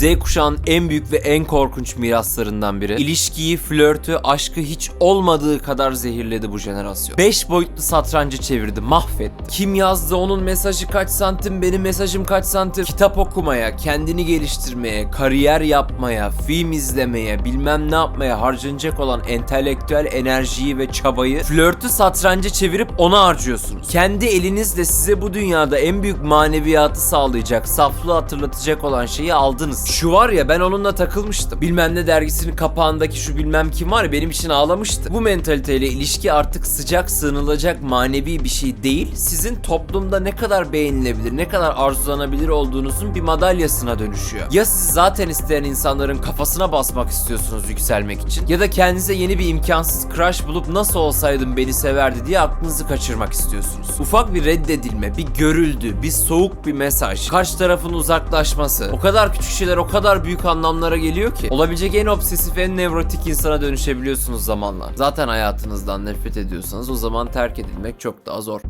Z kuşağın en büyük ve en korkunç miraslarından biri. İlişkiyi, flörtü, aşkı hiç olmadığı kadar zehirledi bu jenerasyon. 5 boyutlu satrancı çevirdi, mahvetti. Kim yazdı, onun mesajı kaç santim, benim mesajım kaç santim. Kitap okumaya, kendini geliştirmeye, kariyer yapmaya, film izlemeye, bilmem ne yapmaya harcanacak olan entelektüel enerjiyi ve çabayı flörtü satranca çevirip ona harcıyorsunuz. Kendi elinizle size bu dünyada en büyük maneviyatı sağlayacak, saflığı hatırlatacak olan şeyi aldınız. Şu var ya ben onunla takılmıştım. Bilmem ne dergisinin kapağındaki şu bilmem kim var ya benim için ağlamıştı. Bu mentaliteyle ilişki artık sıcak sığınılacak manevi bir şey değil. Sizin toplumda ne kadar beğenilebilir, ne kadar arzulanabilir olduğunuzun bir madalyasına dönüşüyor. Ya siz zaten isteyen insanların kafasına basmak istiyorsunuz yükselmek için ya da kendinize yeni bir imkansız crush bulup nasıl olsaydım beni severdi diye aklınızı kaçırmak istiyorsunuz. Ufak bir reddedilme, bir görüldü, bir soğuk bir mesaj, karşı tarafın uzaklaşması. O kadar küçük şeyler o kadar büyük anlamlara geliyor ki olabilecek en obsesif, en nevrotik insana dönüşebiliyorsunuz zamanla. Zaten hayatınızdan nefret ediyorsanız o zaman terk edilmek çok daha zor.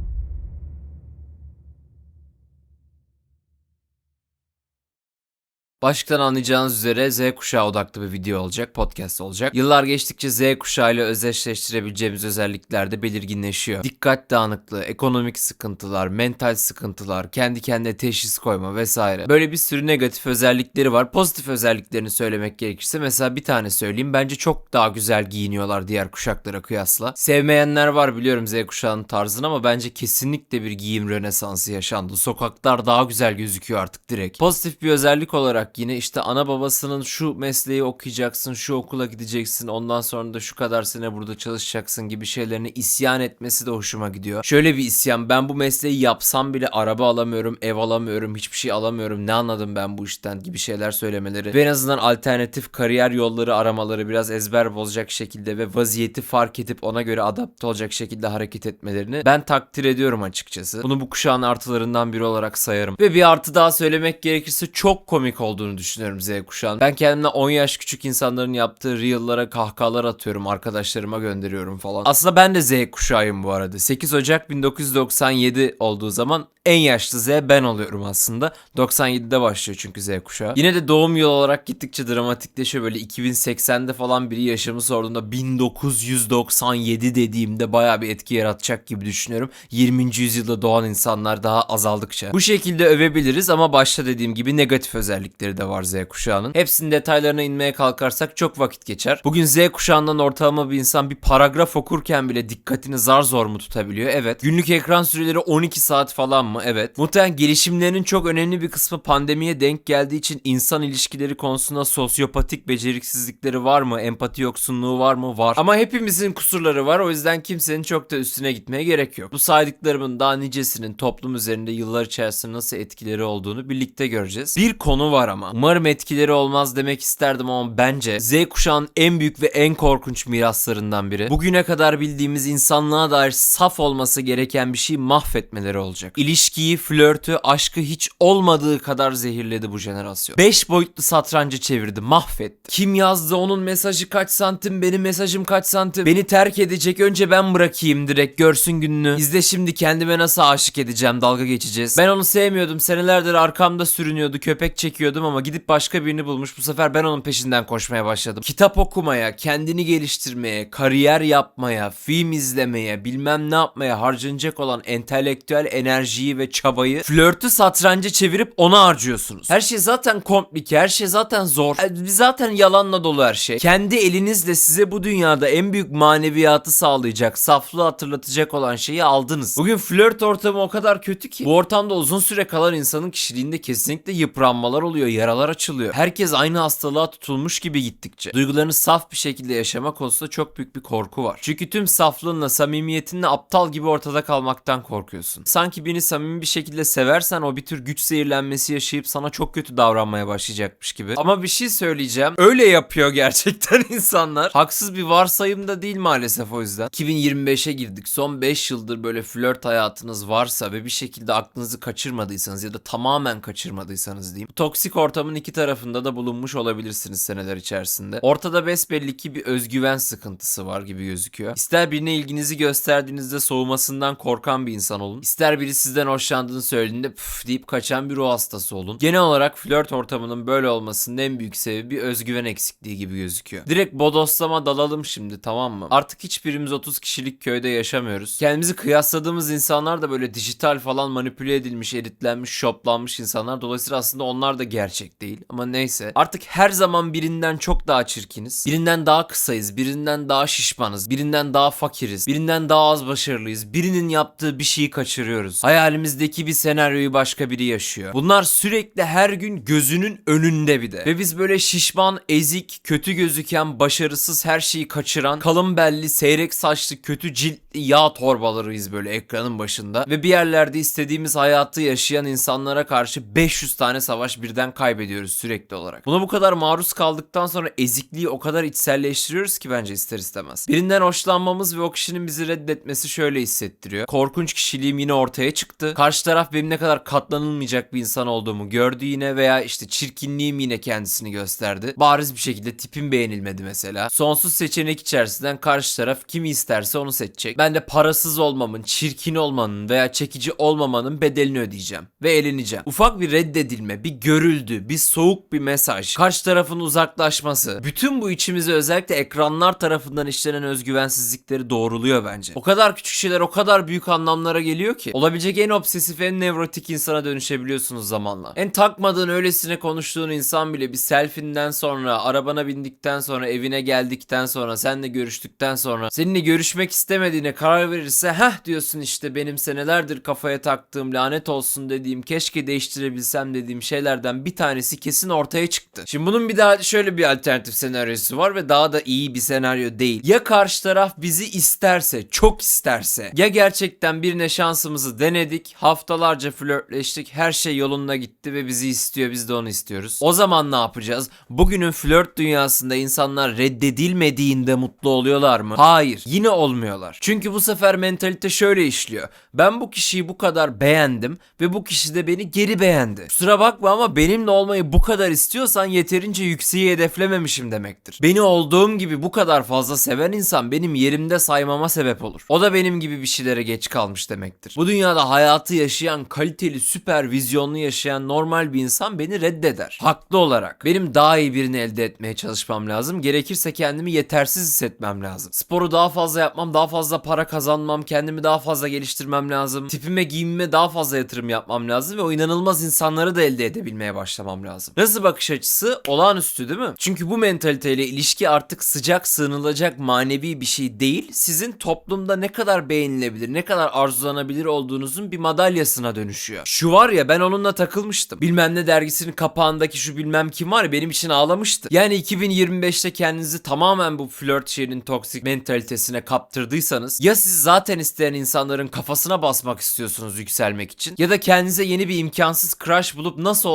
Başlıktan anlayacağınız üzere Z kuşağı odaklı bir video olacak, podcast olacak. Yıllar geçtikçe Z kuşağı ile özdeşleştirebileceğimiz özellikler de belirginleşiyor. Dikkat dağınıklığı, ekonomik sıkıntılar, mental sıkıntılar, kendi kendine teşhis koyma vesaire. Böyle bir sürü negatif özellikleri var. Pozitif özelliklerini söylemek gerekirse mesela bir tane söyleyeyim. Bence çok daha güzel giyiniyorlar diğer kuşaklara kıyasla. Sevmeyenler var biliyorum Z kuşağının tarzını ama bence kesinlikle bir giyim rönesansı yaşandı. Sokaklar daha güzel gözüküyor artık direkt. Pozitif bir özellik olarak yine işte ana babasının şu mesleği okuyacaksın, şu okula gideceksin, ondan sonra da şu kadar sene burada çalışacaksın gibi şeylerini isyan etmesi de hoşuma gidiyor. Şöyle bir isyan, ben bu mesleği yapsam bile araba alamıyorum, ev alamıyorum, hiçbir şey alamıyorum, ne anladım ben bu işten gibi şeyler söylemeleri ve en azından alternatif kariyer yolları aramaları biraz ezber bozacak şekilde ve vaziyeti fark edip ona göre adapte olacak şekilde hareket etmelerini ben takdir ediyorum açıkçası. Bunu bu kuşağın artılarından biri olarak sayarım. Ve bir artı daha söylemek gerekirse çok komik olduğunu düşünüyorum Z kuşağın. Ben kendimden 10 yaş küçük insanların yaptığı reel'lara kahkahalar atıyorum, arkadaşlarıma gönderiyorum falan. Aslında ben de Z kuşağıyım bu arada. 8 Ocak 1997 olduğu zaman en yaşlı Z ben oluyorum aslında. 97'de başlıyor çünkü Z kuşağı. Yine de doğum yılı olarak gittikçe dramatikleşiyor. Böyle 2080'de falan biri yaşımı sorduğunda 1997 dediğimde baya bir etki yaratacak gibi düşünüyorum. 20. yüzyılda doğan insanlar daha azaldıkça. Bu şekilde övebiliriz ama başta dediğim gibi negatif özellikleri de var Z kuşağının. Hepsinin detaylarına inmeye kalkarsak çok vakit geçer. Bugün Z kuşağından ortalama bir insan bir paragraf okurken bile dikkatini zar zor mu tutabiliyor? Evet. Günlük ekran süreleri 12 saat falan mı? Evet. Muhtemelen gelişimlerinin çok önemli bir kısmı pandemiye denk geldiği için insan ilişkileri konusunda sosyopatik beceriksizlikleri var mı? Empati yoksunluğu var mı? Var. Ama hepimizin kusurları var. O yüzden kimsenin çok da üstüne gitmeye gerek yok. Bu saydıklarımın daha nicesinin toplum üzerinde yıllar içerisinde nasıl etkileri olduğunu birlikte göreceğiz. Bir konu var ama. Umarım etkileri olmaz demek isterdim ama bence Z kuşağın en büyük ve en korkunç miraslarından biri. Bugüne kadar bildiğimiz insanlığa dair saf olması gereken bir şey mahvetmeleri olacak. İlişkiyi, flörtü, aşkı hiç olmadığı kadar zehirledi bu jenerasyon. 5 boyutlu satrancı çevirdi, mahvetti. Kim yazdı, onun mesajı kaç santim, benim mesajım kaç santim. Beni terk edecek, önce ben bırakayım direkt görsün gününü. İzle şimdi kendime nasıl aşık edeceğim, dalga geçeceğiz. Ben onu sevmiyordum, senelerdir arkamda sürünüyordu, köpek çekiyordum ama gidip başka birini bulmuş. Bu sefer ben onun peşinden koşmaya başladım. Kitap okumaya, kendini geliştirmeye, kariyer yapmaya, film izlemeye, bilmem ne yapmaya harcanacak olan entelektüel enerjiyi ve çabayı flörtü satranca çevirip ona harcıyorsunuz. Her şey zaten komplike, her şey zaten zor. E, Zaten yalanla dolu her şey. Kendi elinizle size bu dünyada en büyük maneviyatı sağlayacak, saflığı hatırlatacak olan şeyi aldınız. Bugün flört ortamı o kadar kötü ki bu ortamda uzun süre kalan insanın kişiliğinde kesinlikle yıpranmalar oluyor, yaralar açılıyor. Herkes aynı hastalığa tutulmuş gibi gittikçe. Duygularını saf bir şekilde yaşamak konusunda çok büyük bir korku var. Çünkü tüm saflığınla, samimiyetinle aptal gibi ortada kalmaktan korkuyorsun. Sanki birini samimi bir şekilde seversen o bir tür güç zehirlenmesi yaşayıp sana çok kötü davranmaya başlayacakmış gibi. Ama bir şey söyleyeceğim. Öyle yapıyor gerçekten insanlar. Haksız bir varsayım da değil maalesef o yüzden. 2025'e girdik. Son 5 yıldır böyle flört hayatınız varsa ve bir şekilde aklınızı kaçırmadıysanız ya da tamamen kaçırmadıysanız diyeyim. Toksik ortamın iki tarafında da bulunmuş olabilirsiniz seneler içerisinde. Ortada besbelli ki bir özgüven sıkıntısı var gibi gözüküyor. İster birine ilginizi gösterdiğinizde soğumasından korkan bir insan olun. İster biri sizden hoşlandığını söylediğinde püf deyip kaçan bir ruh hastası olun. Genel olarak flört ortamının böyle olmasının en büyük sebebi özgüven eksikliği gibi gözüküyor. Direkt bodoslama dalalım şimdi tamam mı? Artık hiçbirimiz 30 kişilik köyde yaşamıyoruz. Kendimizi kıyasladığımız insanlar da böyle dijital falan manipüle edilmiş, editlenmiş, shoplanmış insanlar. Dolayısıyla aslında onlar da gerçek değil. Ama neyse. Artık her zaman birinden çok daha çirkiniz. Birinden daha kısayız. Birinden daha şişmanız. Birinden daha fakiriz. Birinden daha az başarılıyız. Birinin yaptığı bir şeyi kaçırıyoruz. Hayalimizdeki bir senaryoyu başka biri yaşıyor. Bunlar sürekli her gün gözünün önünde bir de. Ve biz böyle şişman, ezik, kötü gözüken, başarısız her şeyi kaçıran, kalın belli, seyrek saçlı, kötü ciltli yağ torbalarıyız böyle ekranın başında. Ve bir yerlerde istediğimiz hayatı yaşayan insanlara karşı 500 tane savaş birden kaybediyoruz sürekli olarak. Buna bu kadar maruz kaldıktan sonra ezikliği o kadar içselleştiriyoruz ki bence ister istemez. Birinden hoşlanmamız ve o kişinin bizi reddetmesi şöyle hissettiriyor. Korkunç kişiliğim yine ortaya çıktı. Karşı taraf benim ne kadar katlanılmayacak bir insan olduğumu gördü yine veya işte çirkinliğim yine kendisini gösterdi. Bariz bir şekilde tipim beğenilmedi mesela. Sonsuz seçenek içerisinden karşı taraf kimi isterse onu seçecek. Ben de parasız olmamın, çirkin olmanın veya çekici olmamanın bedelini ödeyeceğim ve eleneceğim. Ufak bir reddedilme, bir görüldü, bir soğuk bir mesaj, karşı tarafın uzaklaşması. Bütün bu içimize özellikle ekranlar tarafından işlenen özgüvensizlikleri doğruluyor bence. O kadar küçük şeyler o kadar büyük anlamlara geliyor ki. Olabilecek en obsesif, en nevrotik insana dönüşebiliyorsunuz zamanla. En takmadığın öylesine konuştuğun insan bile bir selfinden sonra, arabana bindikten sonra, evine geldikten sonra, seninle görüştükten sonra, seninle görüşmek istemediğine karar verirse, heh diyorsun işte benim senelerdir kafaya taktığım lanet olsun dediğim, keşke değiştirebilsem dediğim şeylerden bir tanesi kesin ortaya çıktı. Şimdi bunun bir daha şöyle bir alternatif senaryosu var ve daha da iyi bir senaryo değil. Ya karşı taraf bizi isterse, çok isterse, ya gerçekten birine şansımızı denedik, haftalarca flörtleştik, her şey yolunda gitti ve bizi istiyor, biz de onu istiyoruz. O zaman ne yapacağız? Bugünün flört dünyasında insanlar reddedilmediğinde mutlu oluyorlar mı? Hayır, yine olmuyorlar. Çünkü bu sefer mentalite şöyle işliyor. Ben bu kişiyi bu kadar beğendim ve bu kişi de beni geri beğendi. Kusura bakma ama benimle olmayı bu kadar istiyorsan yeterince yükseği hedeflememişim demektir. Beni olduğum gibi bu kadar fazla seven insan benim yerimde saymama sebep olur. O da benim gibi bir şeylere geç kalmış demektir. Bu dünyada hayatı yaşayan, kaliteli, süper vizyonlu yaşayan normal bir insan beni reddeder. Haklı olarak. Benim daha iyi birini elde etmeye çalışmam lazım. Gerekirse kendimi yetersiz hissetmem lazım. Sporu daha fazla yapmam, daha fazla para kazanmam, kendimi daha fazla geliştirmem lazım. Tipime, giyimime daha fazla yatırım yapmam lazım ve o inanılmaz insanları da elde edebilmeye başlamam lazım. Nasıl bakış açısı? Olağanüstü değil mi? Çünkü bu mentaliteyle ilişki artık sıcak sığınılacak manevi bir şey değil. Sizin toplumda ne kadar beğenilebilir, ne kadar arzulanabilir olduğunuzun bir madalyasına dönüşüyor. Şu var ya ben onunla takılmıştım. Bilmem ne dergisinin kapağındaki şu bilmem kim var ya benim için ağlamıştı. Yani 2025'te kendinizi tamamen bu flört şeyinin toksik mentalitesine kaptırdıysanız ya siz zaten isteyen insanların kafasına basmak istiyorsunuz yükselmek için ya da kendinize yeni bir imkansız crush bulup nasıl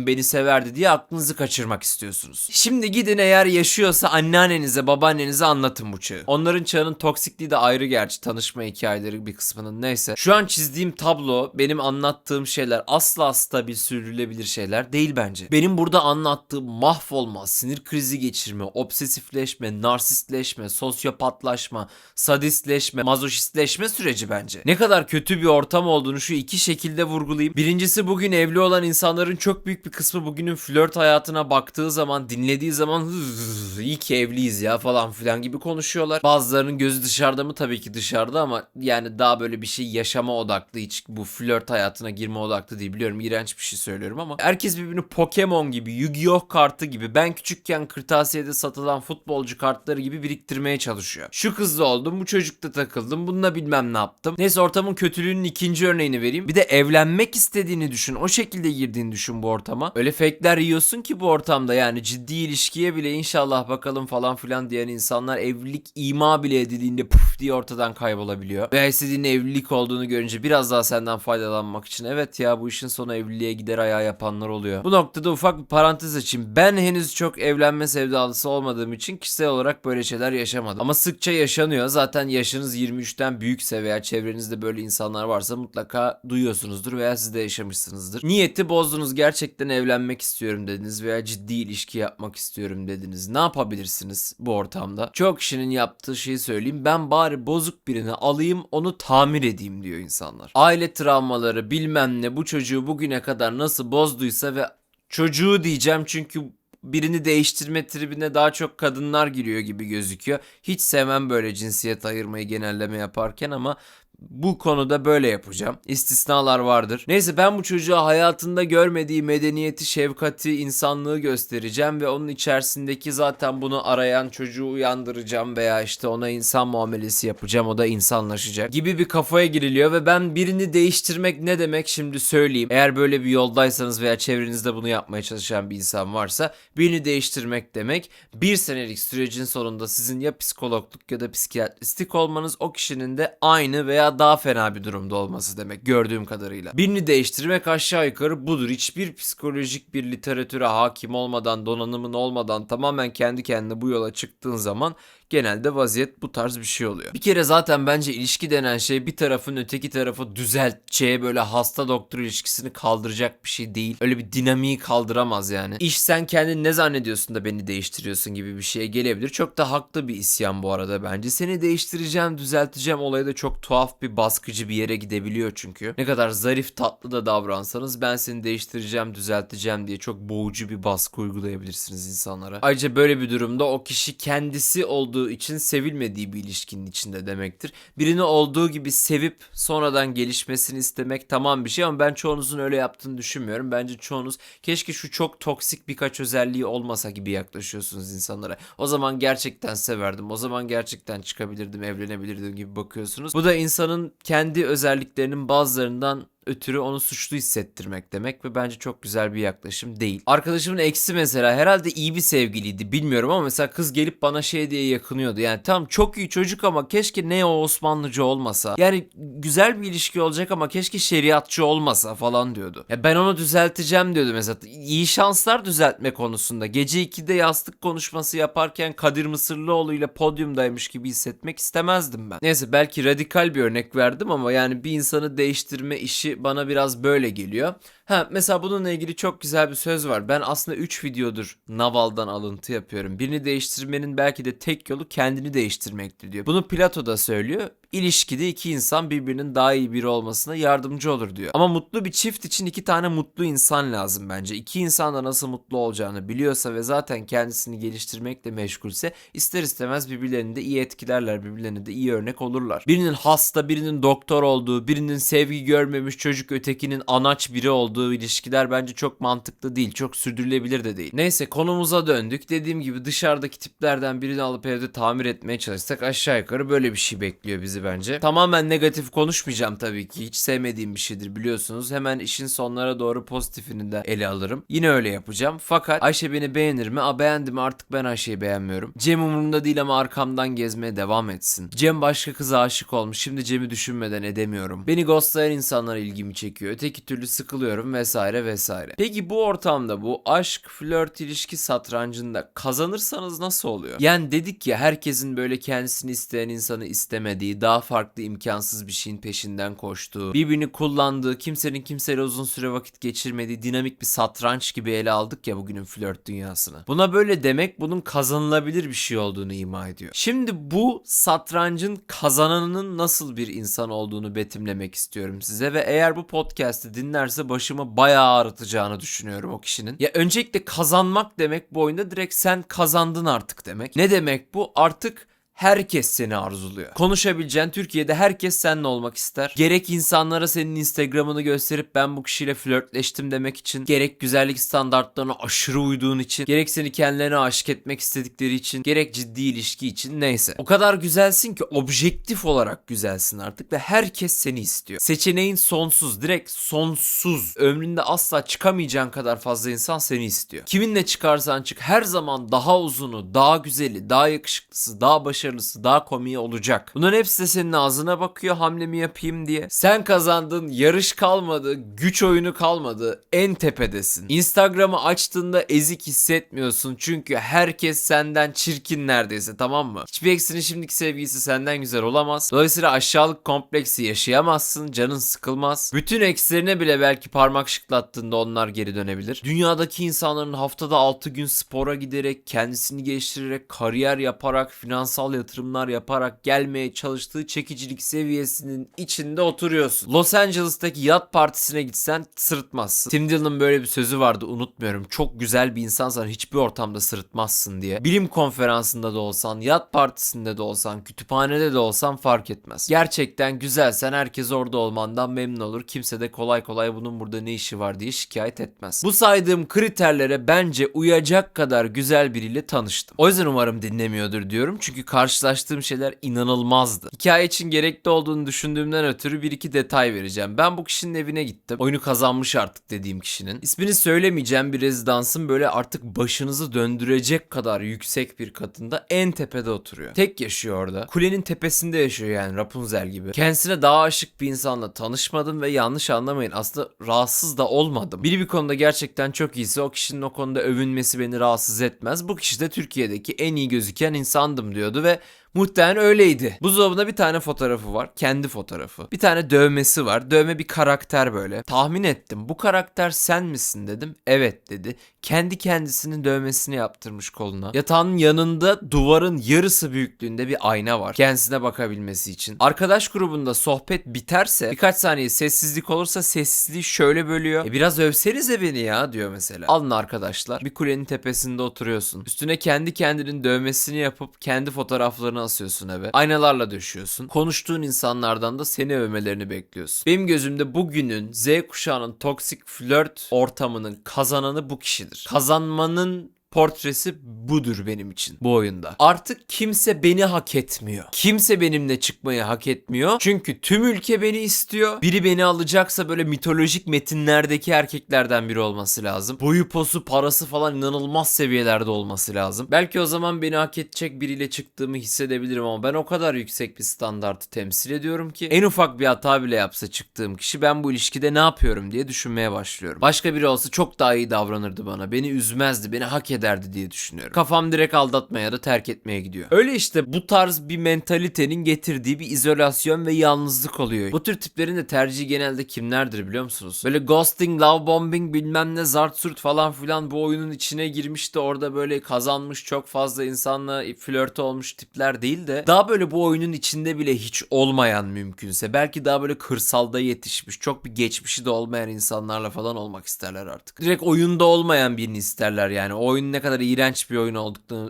olsaydım beni severdi diye aklınızı kaçırmak istiyorsunuz. Şimdi gidin eğer yaşıyorsa anneannenize babaannenize anlatın bu çağı. Onların çağının toksikliği de ayrı gerçi tanışma hikayeleri bir kısmının neyse. Şu an çizdiğim tablo benim anlattığım şeyler asla stabil sürdürülebilir şeyler değil bence. Benim burada anlattığım mahvolma, sinir krizi geçirme, obsesifleşme, narsistleşme, sosyopatlaşma, sadistleşme, mazoşistleşme süreci bence. Ne kadar kötü bir ortam olduğunu şu iki şekilde vurgulayayım. Birincisi bugün evli olan insanların çok büyük bir kısmı bugünün flört hayatına baktığı zaman, dinlediği zaman "Hıh, iyi ki evliyiz ya falan filan gibi konuşuyorlar. Bazılarının gözü dışarıda mı tabii ki dışarıda ama yani daha böyle bir şey yaşama odaklı hiç bu flört hayatına girme odaklı değil. Biliyorum iğrenç bir şey söylüyorum ama herkes birbirini Pokemon gibi, Yu-Gi-Oh kartı gibi ben küçükken kırtasiyede satılan futbolcu kartları gibi biriktirmeye çalışıyor. Şu kızla oldum, bu çocukla takıldım, bununla bilmem ne yaptım. Neyse ortamın kötülüğünün ikinci örneğini vereyim. Bir de evlenmek istediğini düşün. O şekilde girdiğini düşün bu ortama. Öyle fake'ler yiyorsun ki bu ortamda yani ciddi ilişkiye bile inşallah bakalım falan filan diyen insanlar evlilik ima bile edildiğinde puf diye ortadan kaybolabiliyor. Veya istediğin evlilik olduğunu görünce biraz daha senden faydalanmak için evet ya bu işin sonu evliliğe gider ayağı yapanlar oluyor. Bu noktada ufak bir parantez açayım. Ben henüz çok evlenme sevdalısı olmadığım için kişisel olarak böyle şeyler yaşamadım. Ama sıkça yaşanıyor. Zaten yaşınız 23'ten büyükse veya çevrenizde böyle insanlar varsa mutlaka duyuyorsunuzdur veya siz de yaşamışsınızdır. Niyeti bozdunuz gerçekten evlenmek istiyorum dediniz veya ciddi ilişki yapmak istiyorum dediniz. Ne yapabilirsiniz bu ortamda? Çok kişinin yaptığı şeyi söyleyeyim. Ben bari bozuk birini alayım onu tamir edeyim diyor insanlar. Aile travmaları bilmem ne bu çocuğu bugüne kadar nasıl bozduysa ve çocuğu diyeceğim çünkü birini değiştirme tribine daha çok kadınlar giriyor gibi gözüküyor. Hiç sevmem böyle cinsiyet ayırmayı genelleme yaparken ama bu konuda böyle yapacağım. İstisnalar vardır. Neyse ben bu çocuğa hayatında görmediği medeniyeti, şefkati, insanlığı göstereceğim ve onun içerisindeki zaten bunu arayan çocuğu uyandıracağım veya işte ona insan muamelesi yapacağım. O da insanlaşacak gibi bir kafaya giriliyor ve ben birini değiştirmek ne demek şimdi söyleyeyim. Eğer böyle bir yoldaysanız veya çevrenizde bunu yapmaya çalışan bir insan varsa birini değiştirmek demek bir senelik sürecin sonunda sizin ya psikologluk ya da psikiyatristik olmanız o kişinin de aynı veya daha fena bir durumda olması demek gördüğüm kadarıyla. Birini değiştirmek aşağı yukarı budur. Hiçbir psikolojik bir literatüre hakim olmadan, donanımın olmadan tamamen kendi kendine bu yola çıktığın zaman genelde vaziyet bu tarz bir şey oluyor. Bir kere zaten bence ilişki denen şey bir tarafın öteki tarafı düzelteceği böyle hasta doktor ilişkisini kaldıracak bir şey değil. Öyle bir dinamiği kaldıramaz yani. İş sen kendin ne zannediyorsun da beni değiştiriyorsun gibi bir şeye gelebilir. Çok da haklı bir isyan bu arada bence. Seni değiştireceğim, düzelteceğim olayı da çok tuhaf bir baskıcı bir yere gidebiliyor çünkü. Ne kadar zarif tatlı da davransanız ben seni değiştireceğim, düzelteceğim diye çok boğucu bir baskı uygulayabilirsiniz insanlara. Ayrıca böyle bir durumda o kişi kendisi olduğu için sevilmediği bir ilişkinin içinde demektir. Birini olduğu gibi sevip sonradan gelişmesini istemek tamam bir şey ama ben çoğunuzun öyle yaptığını düşünmüyorum. Bence çoğunuz keşke şu çok toksik birkaç özelliği olmasa gibi yaklaşıyorsunuz insanlara. O zaman gerçekten severdim. O zaman gerçekten çıkabilirdim, evlenebilirdim gibi bakıyorsunuz. Bu da insanın kendi özelliklerinin bazılarından ötürü onu suçlu hissettirmek demek ve bence çok güzel bir yaklaşım değil. Arkadaşımın eksi mesela herhalde iyi bir sevgiliydi bilmiyorum ama mesela kız gelip bana şey diye yakınıyordu. Yani tamam çok iyi çocuk ama keşke ne o Osmanlıcı olmasa. Yani güzel bir ilişki olacak ama keşke şeriatçı olmasa falan diyordu. Ya ben onu düzelteceğim diyordu mesela. İyi şanslar düzeltme konusunda. Gece 2'de yastık konuşması yaparken Kadir Mısırlıoğlu ile podyumdaymış gibi hissetmek istemezdim ben. Neyse belki radikal bir örnek verdim ama yani bir insanı değiştirme işi bana biraz böyle geliyor. Ha mesela bununla ilgili çok güzel bir söz var. Ben aslında 3 videodur Naval'dan alıntı yapıyorum. Birini değiştirmenin belki de tek yolu kendini değiştirmektir diyor. Bunu Plato da söylüyor. İlişkide iki insan birbirinin daha iyi biri olmasına yardımcı olur diyor. Ama mutlu bir çift için iki tane mutlu insan lazım bence. İki insan da nasıl mutlu olacağını biliyorsa ve zaten kendisini geliştirmekle meşgulse ister istemez birbirlerini de iyi etkilerler, birbirlerine de iyi örnek olurlar. Birinin hasta, birinin doktor olduğu, birinin sevgi görmemiş çocuk ötekinin anaç biri olduğu ilişkiler bence çok mantıklı değil, çok sürdürülebilir de değil. Neyse konumuza döndük. Dediğim gibi dışarıdaki tiplerden birini alıp evde tamir etmeye çalışsak aşağı yukarı böyle bir şey bekliyor bizi bence. Tamamen negatif konuşmayacağım tabii ki. Hiç sevmediğim bir şeydir biliyorsunuz. Hemen işin sonlara doğru pozitifini de ele alırım. Yine öyle yapacağım. Fakat Ayşe beni beğenir mi? A beğendi mi artık ben Ayşe'yi beğenmiyorum. Cem umurumda değil ama arkamdan gezmeye devam etsin. Cem başka kıza aşık olmuş. Şimdi Cem'i düşünmeden edemiyorum. Beni ghostlayan insanlar ilgimi çekiyor. Öteki türlü sıkılıyorum vesaire vesaire. Peki bu ortamda bu aşk, flört, ilişki satrancında kazanırsanız nasıl oluyor? Yani dedik ya herkesin böyle kendisini isteyen insanı istemediği, daha farklı imkansız bir şeyin peşinden koştuğu, birbirini kullandığı, kimsenin kimseyle uzun süre vakit geçirmediği dinamik bir satranç gibi ele aldık ya bugünün flört dünyasını. Buna böyle demek bunun kazanılabilir bir şey olduğunu ima ediyor. Şimdi bu satrancın kazananının nasıl bir insan olduğunu betimlemek istiyorum size ve eğer bu podcast'i dinlerse başımı bayağı ağrıtacağını düşünüyorum o kişinin. Ya öncelikle kazanmak demek bu oyunda direkt sen kazandın artık demek. Ne demek bu? Artık herkes seni arzuluyor. Konuşabileceğin Türkiye'de herkes seninle olmak ister. Gerek insanlara senin Instagram'ını gösterip ben bu kişiyle flörtleştim demek için, gerek güzellik standartlarına aşırı uyduğun için, gerek seni kendilerine aşık etmek istedikleri için, gerek ciddi ilişki için neyse. O kadar güzelsin ki objektif olarak güzelsin artık ve herkes seni istiyor. Seçeneğin sonsuz, direkt sonsuz. Ömründe asla çıkamayacağın kadar fazla insan seni istiyor. Kiminle çıkarsan çık her zaman daha uzunu, daha güzeli, daha yakışıklısı, daha başarılısı, daha komiği olacak. Bunların hepsi de senin ağzına bakıyor hamlemi yapayım diye. Sen kazandın, yarış kalmadı, güç oyunu kalmadı. En tepedesin. Instagram'ı açtığında ezik hissetmiyorsun çünkü herkes senden çirkin neredeyse tamam mı? Hiçbir eksinin şimdiki sevgilisi senden güzel olamaz. Dolayısıyla aşağılık kompleksi yaşayamazsın, canın sıkılmaz. Bütün eksilerine bile belki parmak şıklattığında onlar geri dönebilir. Dünyadaki insanların haftada 6 gün spora giderek, kendisini geliştirerek, kariyer yaparak, finansal yatırımlar yaparak gelmeye çalıştığı çekicilik seviyesinin içinde oturuyorsun. Los Angeles'taki yat partisine gitsen sırıtmazsın. Tim Dillon'ın böyle bir sözü vardı unutmuyorum. Çok güzel bir insansan hiçbir ortamda sırıtmazsın diye. Bilim konferansında da olsan, yat partisinde de olsan, kütüphanede de olsan fark etmez. Gerçekten güzelsen herkes orada olmandan memnun olur. Kimse de kolay kolay bunun burada ne işi var diye şikayet etmez. Bu saydığım kriterlere bence uyacak kadar güzel biriyle tanıştım. O yüzden umarım dinlemiyordur diyorum. Çünkü karşılaştığım şeyler inanılmazdı. Hikaye için gerekli olduğunu düşündüğümden ötürü bir iki detay vereceğim. Ben bu kişinin evine gittim. Oyunu kazanmış artık dediğim kişinin. İsmini söylemeyeceğim bir rezidansın böyle artık başınızı döndürecek kadar yüksek bir katında en tepede oturuyor. Tek yaşıyor orada. Kulenin tepesinde yaşıyor yani Rapunzel gibi. Kendisine daha aşık bir insanla tanışmadım ve yanlış anlamayın aslında rahatsız da olmadım. Biri bir konuda gerçekten çok iyiyse o kişinin o konuda övünmesi beni rahatsız etmez. Bu kişi de Türkiye'deki en iyi gözüken insandım diyordu ve it Muhtemelen öyleydi. Buzdolabında bir tane fotoğrafı var. Kendi fotoğrafı. Bir tane dövmesi var. Dövme bir karakter böyle. Tahmin ettim. Bu karakter sen misin dedim. Evet dedi. Kendi kendisinin dövmesini yaptırmış koluna. Yatağının yanında duvarın yarısı büyüklüğünde bir ayna var. Kendisine bakabilmesi için. Arkadaş grubunda sohbet biterse birkaç saniye sessizlik olursa sessizliği şöyle bölüyor. E biraz övsenize beni ya diyor mesela. Alın arkadaşlar. Bir kulenin tepesinde oturuyorsun. Üstüne kendi kendinin dövmesini yapıp kendi fotoğraflarını asıyorsun eve. Aynalarla döşüyorsun. Konuştuğun insanlardan da seni övmelerini bekliyorsun. Benim gözümde bugünün Z kuşağının toksik flört ortamının kazananı bu kişidir. Kazanmanın portresi budur benim için bu oyunda. Artık kimse beni hak etmiyor. Kimse benimle çıkmayı hak etmiyor. Çünkü tüm ülke beni istiyor. Biri beni alacaksa böyle mitolojik metinlerdeki erkeklerden biri olması lazım. Boyu posu parası falan inanılmaz seviyelerde olması lazım. Belki o zaman beni hak edecek biriyle çıktığımı hissedebilirim ama ben o kadar yüksek bir standartı temsil ediyorum ki en ufak bir hata bile yapsa çıktığım kişi ben bu ilişkide ne yapıyorum diye düşünmeye başlıyorum. Başka biri olsa çok daha iyi davranırdı bana. Beni üzmezdi, beni hak ederdi diye düşünüyorum. Kafam direkt aldatmaya ya da terk etmeye gidiyor. Öyle işte bu tarz bir mentalitenin getirdiği bir izolasyon ve yalnızlık oluyor. Bu tür tiplerin de tercihi genelde kimlerdir biliyor musunuz? Böyle ghosting, love bombing bilmem ne zart surt falan filan bu oyunun içine girmiş de orada böyle kazanmış çok fazla insanla flört olmuş tipler değil de daha böyle bu oyunun içinde bile hiç olmayan mümkünse belki daha böyle kırsalda yetişmiş çok bir geçmişi de olmayan insanlarla falan olmak isterler artık. Direkt oyunda olmayan birini isterler yani. O oyun ne kadar iğrenç bir oyun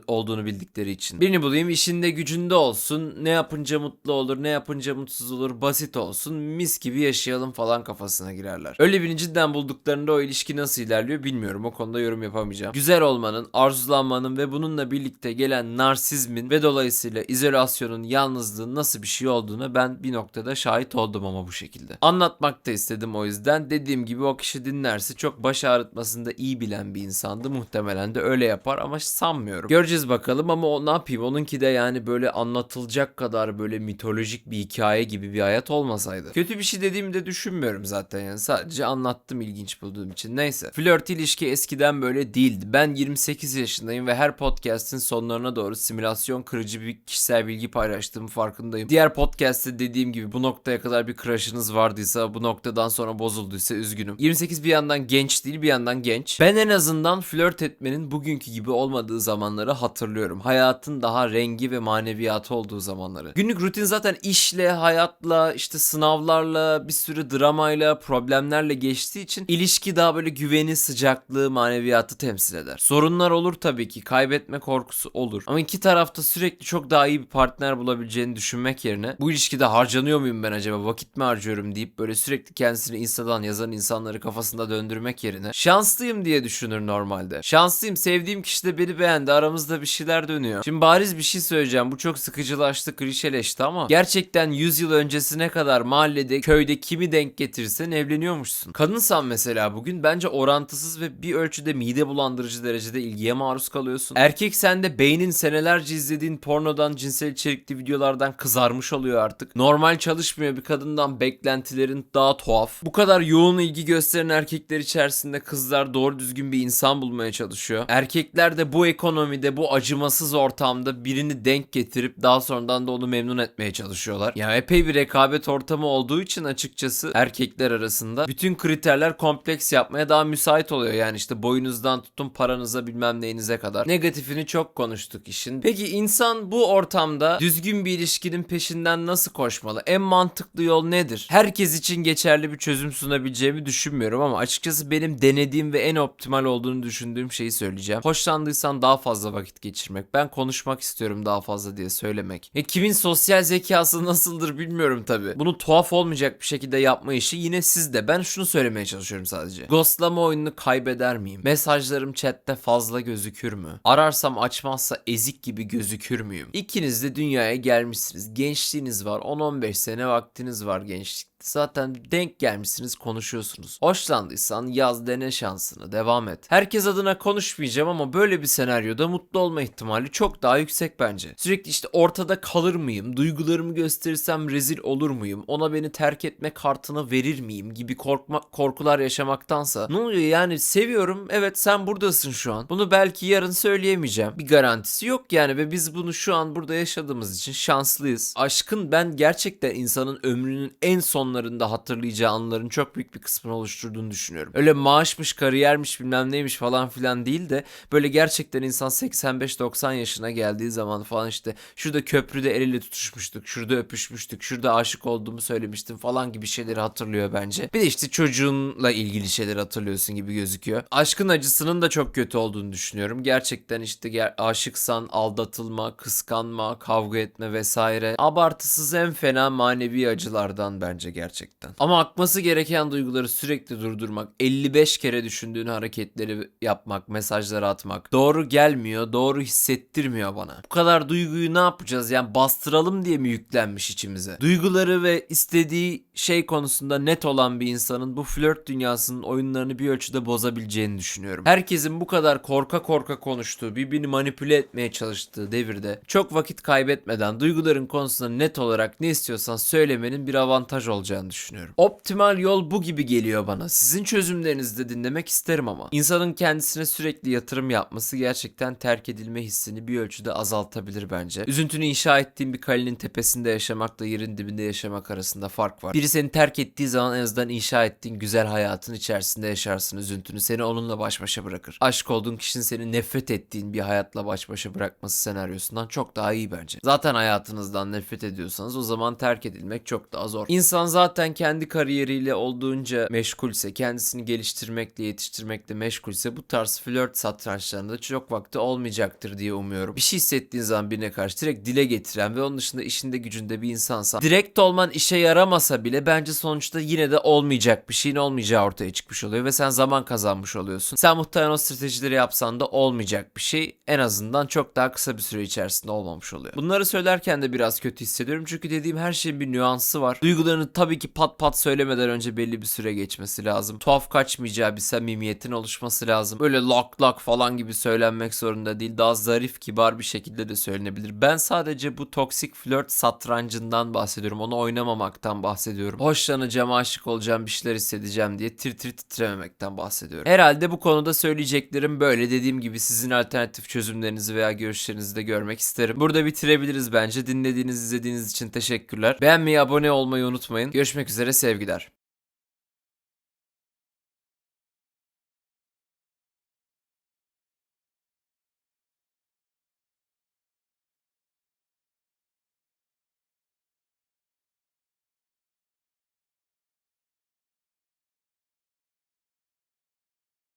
olduğunu bildikleri için. Birini bulayım işinde gücünde olsun. Ne yapınca mutlu olur, ne yapınca mutsuz olur. Basit olsun. Mis gibi yaşayalım falan kafasına girerler. Öyle birini cidden bulduklarında o ilişki nasıl ilerliyor bilmiyorum. O konuda yorum yapamayacağım. Güzel olmanın, arzulanmanın ve bununla birlikte gelen narsizmin ve dolayısıyla izolasyonun, yalnızlığın nasıl bir şey olduğunu ben bir noktada şahit oldum ama bu şekilde. Anlatmak da istedim o yüzden. Dediğim gibi o kişi dinlerse çok baş ağrıtmasında iyi bilen bir insandı. Muhtemelen de yapar ama sanmıyorum. Göreceğiz bakalım ama o ne yapayım? Onunki de yani böyle anlatılacak kadar böyle mitolojik bir hikaye gibi bir hayat olmasaydı. Kötü bir şey dediğimi de düşünmüyorum zaten yani. Sadece anlattım ilginç bulduğum için. Neyse. Flört ilişki eskiden böyle değildi. Ben 28 yaşındayım ve her podcast'in sonlarına doğru simülasyon kırıcı bir kişisel bilgi paylaştığımı farkındayım. Diğer podcast'te dediğim gibi bu noktaya kadar bir crush'ınız vardıysa bu noktadan sonra bozulduysa üzgünüm. 28 bir yandan genç değil bir yandan genç. Ben en azından flört etmenin bugünkü gibi olmadığı zamanları hatırlıyorum. Hayatın daha rengi ve maneviyatı olduğu zamanları. Günlük rutin zaten işle, hayatla, işte sınavlarla, bir sürü dramayla, problemlerle geçtiği için ilişki daha böyle güveni, sıcaklığı, maneviyatı temsil eder. Sorunlar olur tabii ki. Kaybetme korkusu olur. Ama iki tarafta sürekli çok daha iyi bir partner bulabileceğini düşünmek yerine bu ilişkide harcanıyor muyum ben acaba? Vakit mi harcıyorum deyip böyle sürekli kendisini Insta'dan yazan insanları kafasında döndürmek yerine şanslıyım diye düşünür normalde. Şanslıyım, sevdiğim kişi de beni beğendi. Aramızda bir şeyler dönüyor. Şimdi bariz bir şey söyleyeceğim. Bu çok sıkıcılaştı, klişeleşti ama gerçekten 100 yıl öncesine kadar mahallede, köyde kimi denk getirsen evleniyormuşsun. Kadınsan mesela bugün bence orantısız ve bir ölçüde mide bulandırıcı derecede ilgiye maruz kalıyorsun. Erkek sende beynin senelerce izlediğin pornodan, cinsel içerikli videolardan kızarmış oluyor artık. Normal çalışmıyor bir kadından beklentilerin daha tuhaf. Bu kadar yoğun ilgi gösteren erkekler içerisinde kızlar doğru düzgün bir insan bulmaya çalışıyor. Erkekler de bu ekonomide bu acımasız ortamda birini denk getirip daha sonradan da onu memnun etmeye çalışıyorlar. Ya epey bir rekabet ortamı olduğu için açıkçası erkekler arasında bütün kriterler kompleks yapmaya daha müsait oluyor. Yani işte boyunuzdan tutun paranıza bilmem neyinize kadar. Negatifini çok konuştuk işin. Peki insan bu ortamda düzgün bir ilişkinin peşinden nasıl koşmalı? En mantıklı yol nedir? Herkes için geçerli bir çözüm sunabileceğimi düşünmüyorum ama açıkçası benim denediğim ve en optimal olduğunu düşündüğüm şeyi söyleyeceğim. Hoşlandıysan daha fazla vakit geçirmek. Ben konuşmak istiyorum daha fazla diye söylemek. E kimin sosyal zekası nasıldır bilmiyorum tabi. Bunu tuhaf olmayacak bir şekilde yapma işi yine sizde. Ben şunu söylemeye çalışıyorum sadece. Ghostlama oyununu kaybeder miyim? Mesajlarım chatte fazla gözükür mü? Ararsam açmazsa ezik gibi gözükür müyüm? İkiniz de dünyaya gelmişsiniz. Gençliğiniz var. 10-15 sene vaktiniz var gençlik. Zaten denk gelmişsiniz konuşuyorsunuz. Hoşlandıysan yaz dene şansını devam et. Herkes adına konuşmayacağım ama böyle bir senaryoda mutlu olma ihtimali çok daha yüksek bence. Sürekli işte ortada kalır mıyım? Duygularımı gösterirsem rezil olur muyum? Ona beni terk etme kartını verir miyim? Gibi korkma, korkular yaşamaktansa. Ne oluyor yani seviyorum evet sen buradasın şu an. Bunu belki yarın söyleyemeyeceğim. Bir garantisi yok yani ve biz bunu şu an burada yaşadığımız için şanslıyız. Aşkın ben gerçekten insanın ömrünün en sonlarında hatırlayacağı anların çok büyük bir kısmını oluşturduğunu düşünüyorum. Öyle maaşmış, kariyermiş bilmem neymiş falan filan değil de böyle gerçekten insan 85-90 yaşına geldiği zaman falan işte şurada köprüde el ele tutuşmuştuk, şurada öpüşmüştük, şurada aşık olduğumu söylemiştim falan gibi şeyleri hatırlıyor bence. Bir de işte çocuğunla ilgili şeyleri hatırlıyorsun gibi gözüküyor. Aşkın acısının da çok kötü olduğunu düşünüyorum. Gerçekten işte ger- aşıksan aldatılma, kıskanma, kavga etme vesaire. Abartısız en fena manevi acılardan bence gerçekten. Ama akması gereken duyguları sürekli durdurmak, 55 kere düşündüğün hareketleri yapmak, mesajları atmak doğru gelmiyor, doğru hissettirmiyor bana. Bu kadar duyguyu ne yapacağız? Yani bastıralım diye mi yüklenmiş içimize? Duyguları ve istediği şey konusunda net olan bir insanın bu flört dünyasının oyunlarını bir ölçüde bozabileceğini düşünüyorum. Herkesin bu kadar korka korka konuştuğu, birbirini manipüle etmeye çalıştığı devirde çok vakit kaybetmeden duyguların konusunda net olarak ne istiyorsan söylemenin bir avantaj olacağını düşünüyorum. Optimal yol bu gibi geliyor bana. Sizin çözümlerinizi de dinlemek isterim ama. İnsanın kendisine sürekli yatırım yapması gerçekten terk edilme hissini bir ölçüde azaltabilir bence. Üzüntünü inşa ettiğin bir kalenin tepesinde yaşamakla yerin dibinde yaşamak arasında fark var. Biri seni terk ettiği zaman en azından inşa ettiğin güzel hayatın içerisinde yaşarsın üzüntünü. Seni onunla baş başa bırakır. Aşk olduğun kişinin seni nefret ettiğin bir hayatla baş başa bırakması senaryosundan çok daha iyi bence. Zaten hayatınızdan nefret ediyorsanız o zaman terk edilmek çok daha zor. İnsan zaten kendi kariyeriyle olduğunca meşgulse, kendisini geliştirmekle, yetiştirmekle meşgulse bu tarz flört satrançlarında çok vakti olmayacaktır diye umuyorum. Bir şey hissettiğin zaman birine karşı direkt dile getiren ve onun dışında işinde gücünde bir insansa direkt olman işe yaramasa bile bence sonuçta yine de olmayacak bir şeyin olmayacağı ortaya çıkmış oluyor ve sen zaman kazanmış oluyorsun. Sen muhtemelen o stratejileri yapsan da olmayacak bir şey en azından çok daha kısa bir süre içerisinde olmamış oluyor. Bunları söylerken de biraz kötü hissediyorum çünkü dediğim her şeyin bir nüansı var. Duygularını tabii ki pat pat söylemeden önce belli bir süre geçmesi lazım. Tuhaf kaçmayacağı bir samimiyetin oluşması lazım. Böyle lak lak falan gibi söylenmek zorunda değil. Daha zarif, kibar bir şekilde de söylenebilir. Ben sadece bu toksik flört satrancından bahsediyorum. Onu oynamamaktan bahsediyorum. Hoşlanacağım, aşık olacağım, bir şeyler hissedeceğim diye tir tir titrememekten bahsediyorum. Herhalde bu konuda söyleyeceklerim böyle. Dediğim gibi sizin alternatif çözümlerinizi veya görüşlerinizi de görmek isterim. Burada bitirebiliriz bence. Dinlediğiniz, izlediğiniz için teşekkürler. Beğenmeyi, abone olmayı unutmayın. Görüşmek üzere, sevgiler.